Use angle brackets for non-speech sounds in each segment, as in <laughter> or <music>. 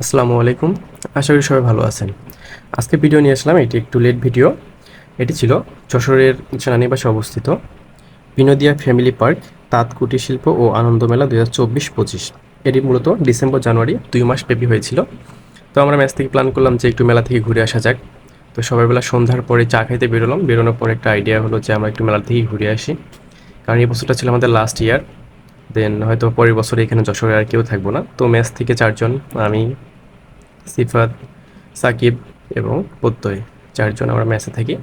আসসালামু আলাইকুম। আশা করি সবাই ভালো আছেন। আজকে ভিডিও নিয়ে আসলাম এটি একটু লেট ভিডিও এটি ছিল যশোরের সেনানিবাসে অবস্থিত বিনোদিয়া ফ্যামিলি পার্ক, তাঁত, কুটির শিল্প ও আনন্দ মেলা দুই হাজার চব্বিশ পঁচিশ। এটি মূলত ডিসেম্বর, জানুয়ারি দুই মাস ব্যাপী হয়েছিল। তো আমরা ম্যাচ থেকে প্ল্যান করলাম যে একটু মেলা থেকে ঘুরে আসা যাক। তো সবাইবেলা সন্ধ্যার পরে চা খাইতে বেরোলাম। বেরোনোর পরে একটা আইডিয়া হলো যে আমরা একটু মেলা থেকেই ঘুরে আসি। কারণ এই বছরটা ছিল আমাদের লাস্ট ইয়ার দেন হয়তো পরের বছরে এখানে যশোরে আর কেউ থাকব না। তো ম্যাচ থেকে চারজন, আমি, সিফাত, সাকিব এবং প্রত্যয় চারজন আমরা ম্যাচে থাকি।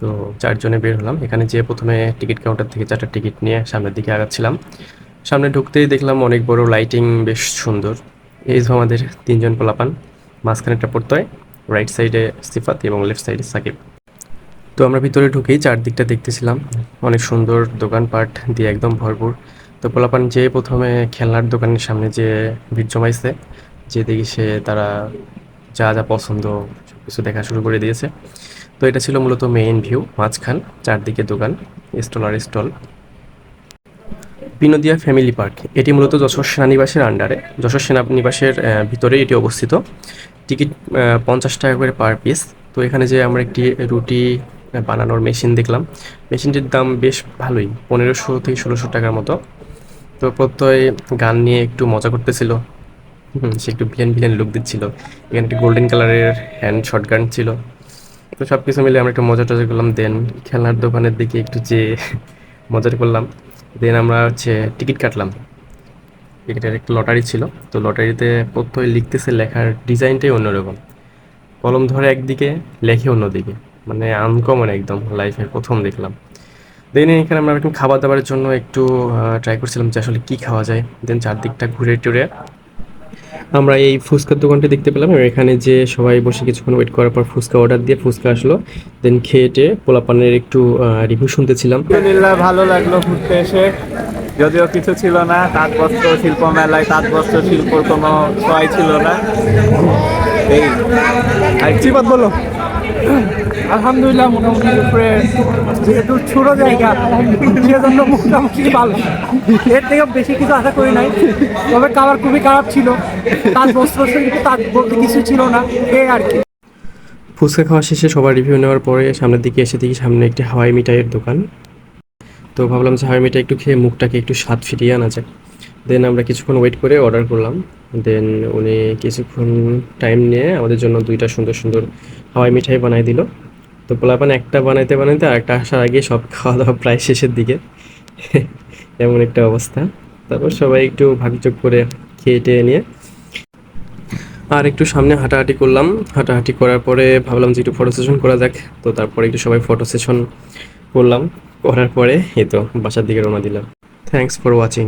তো চারজনে বের হলাম। এখানে যে প্রথমে টিকিট কাউন্টার থেকে চারটা টিকিট নিয়ে সামনের দিকে আগাচ্ছিলাম। সামনে ঢুকতেই দেখলাম অনেক বড় লাইটিং বেশ সুন্দর। এই যে আমাদের তিনজন পোলাপান মাঝখানে একটা প্রত্যয়, রাইট সাইডে সিফাত এবং লেফট সাইডে সাকিব। তো আমরা ভিতরে ঢুকেই চারদিকটা দেখতেছিলাম। অনেক সুন্দর দোকানপাট দিয়ে একদম ভরপুর। তো পোলাপান যে প্রথমে খেলনার দোকানের সামনে যে ভিড় জমাইছে, যে দেখি সে তারা যা যা পছন্দ সব কিছু দেখা শুরু করে দিয়েছে। তো এটা ছিল মূলত মেইন ভিউ মাঝখান, চারদিকে দোকান স্টল আর স্টল বিনোদিয়া ফ্যামিলি পার্ক এটি মূলত যশোর সেনানিবাসের আন্ডারে যশোর সেনানিবাসের ভিতরে এটি অবস্থিত। টিকিট পঞ্চাশ টাকা করে পার পিস তো এখানে যে আমরা একটি রুটি বানানোর মেশিন দেখলাম। মেশিনটির দাম বেশ ভালোই, পনেরোশো থেকে ষোলোশো টাকার মতো। তো প্রত্যয় গান নিয়ে একটু মজা করতেছিল। সে একটু ভিলেন ভিলেন লুক দিচ্ছিল। এখানে একটি গোল্ডেন কালারের হ্যান্ড শর্ট গান ছিল। তো সব কিছু মিলে আমরা একটু মজা টজা করলাম। দেন খেলনার দোকানের দিকে একটু যে <laughs> মজা করলাম। দেন আমরা হচ্ছে টিকিট কাটলাম। টিকিটের একটা লটারি ছিল। তো লটারিতে প্রত্যয় লিখতেছে লেখার ডিজাইনটাই অন্যরকম। কলম ধরে একদিকে, লেখে অন্যদিকে। মানে আনকমন একদম লাইফে প্রথম দেখলাম। দেন এখানে আমরা একটু খাবার দাবারের জন্য একটু ট্রাই করছিলাম যে আসলে কী খাওয়া যায়। দেন চারদিকটা ঘুরে টুরে আমরা এই ফুচকার দোকানটা দেখতে পেলাম এখানে যে সবাই বসে কিছুক্ষণ ওয়েট করার পর ফুচকা অর্ডার দিয়ে ফুচকা আসলো। দেন খেয়েটে পোলাপানের একটু রিভিউ শুনতেছিলাম। ভালো লাগল ঘুরতে এসে। যদিও কিছু ছিল না তাঁত বস্ত্র শিল্প মেলায় তাঁত বস্ত্র শিল্পর কোনো ছয় ছিল না। এই, আর কি বলো? আলহামদুলিল্লাহ মোটামুটি উপরে যেহেতু ছোট জায়গা সেজন্য মোটামুটি ভালো। এর থেকে বেশি কিছু আশা করি নাই, তবে কালার খুবই খারাপ ছিল। তার বস্ত্র কিন্তু তার বলতে কিছু ছিল না এই আর কি। ফুচকা খাওয়া শেষে সবার রিভিউ নেওয়ার পরে সামনের দিকে এসে দেখি সামনে একটি হাওয়াই মিঠাইয়ের দোকান। তো ভাবলাম যে হাওয়াই মিঠাই একটু খেয়ে মুখটাকে একটু স্বাদ ফিরিয়ে আনা যায় দেন আমরা কিছুক্ষণ ওয়েট করে অর্ডার করলাম। দেন উনি কিছুক্ষণ টাইম নিয়ে আমাদের জন্য দুইটা সুন্দর সুন্দর হাওয়াই মিঠাই বানাই দিল। তো পোলাপান একটা বানাইতে বানাইতে আর একটা আসার আগে সব খাওয়া দাওয়া প্রায় শেষের দিকে। <laughs> এমন একটা অবস্থা। তারপর সবাই একটু ভাগযোগ করে খেয়ে টেয়ে নিয়ে আর একটু সামনে হাঁটাহাঁটি করলাম। হাঁটাহাঁটি করার পরে ভাবলাম যে একটু ফটো সেশন করা যাক। তো তারপরে একটু সবাই ফটো সেশন করলাম। করার পরে এই তো বাসার দিকে রওনা দিলাম। Thanks for watching